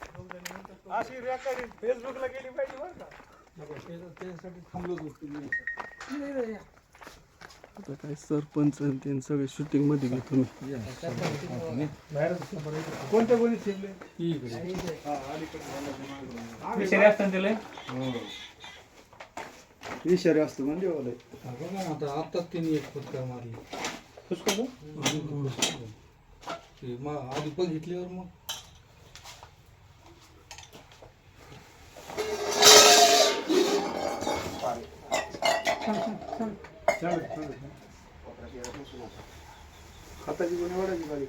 अशी रेकॉर्डिंग फेसबुकला गेली पाहिजे बरं का? त्यासाठी थांबलोच होतो मी. आता काय सरपंच आणि ते सगळे शूटिंगमध्ये घेतो मी कोणत्या कोणी शिरले? ही. विषारी असतात त्याला? विषारी असतो म्हणजे हा, बघा ना आता आत्ताच त्यांनी एक फटकार मारली. ते मग आधी बघितल्यावर मग. खताची कोणी वाढायची बारीक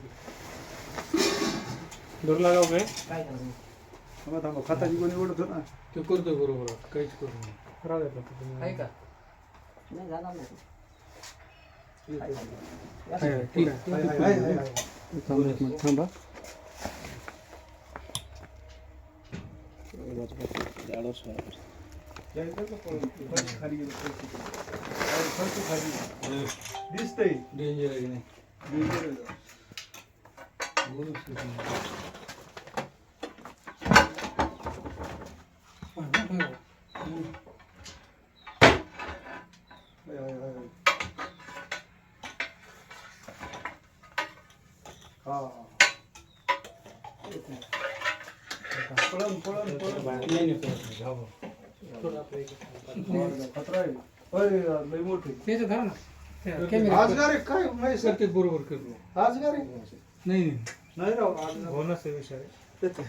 दूर लागाव काय? थांबा थांबा खताची कोणी ओढत ना ते करतोय बरोबर काहीच करू नये. राहू. आहे का? नाही जाणार नाही. थांबा खाली गेले, पैसे गेले. अरे, पैसे खाली. दिसतंय डेंजर आहे की नाही Danger आहे. बोलूच शकत नाही. हाय, हाय, हाय, हाय. हा पळण पळण पळण नाही, नाही, करत नाही. घाबरू. खतरा आहे होय, लय मोठे ना आजगार आहे काय करते बरोबर करतो आजगार आहे नाही नाही नाही राव आजगार हो नसते विषारी त्याचं.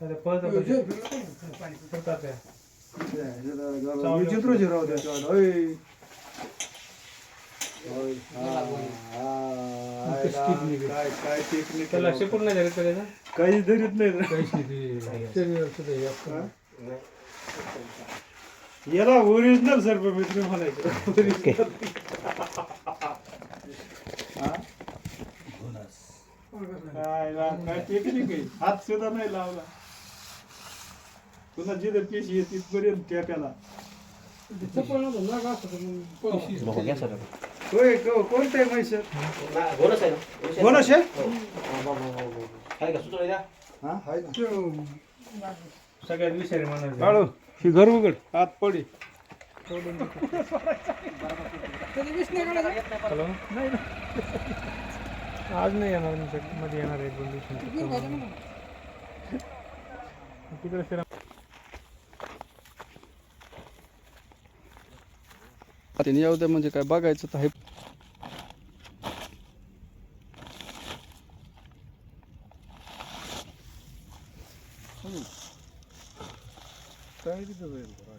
त्याला पळतं पण. पळतात त्या. विचित्रच आहे राव त्याच्या होय होय. हा, हा, हाय ना. काय काय टेक्निक त्याला शिकून नाही झालं त्याला काही धरीत नाही रे. काहीच नाही ते हे. याला ओरिजिनल सर्प मित्र म्हणायचं. हा? काय टेक्निक आहे हात सुद्धा नाही लावला. पुन्हा जिथं पेशी आहे तिथपर्यंत टॅप्याला होय को- कोणतं आहे म्हैसर बोनस आहे हा? ना सगळ्यात विषारी म्हणायचं काढू ही घर उघड. हात पडी. हॅलो नाही आज नाही येणार मी मध्ये येणार एक दोन दिवसांनी. तिकडे फिरा. त्याने येऊ द्या म्हणजे काय बघायचं तर आहे. 사이즈도 되는 거라.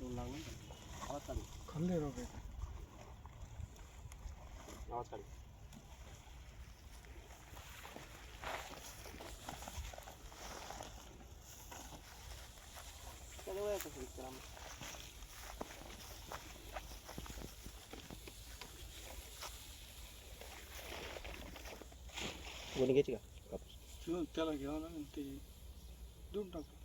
놀라는 아왔다리 건네로 배. 나왔다리. कोणी घ्यायची का? कापूस त्याला घ्यावं ना ते देऊन टाकू.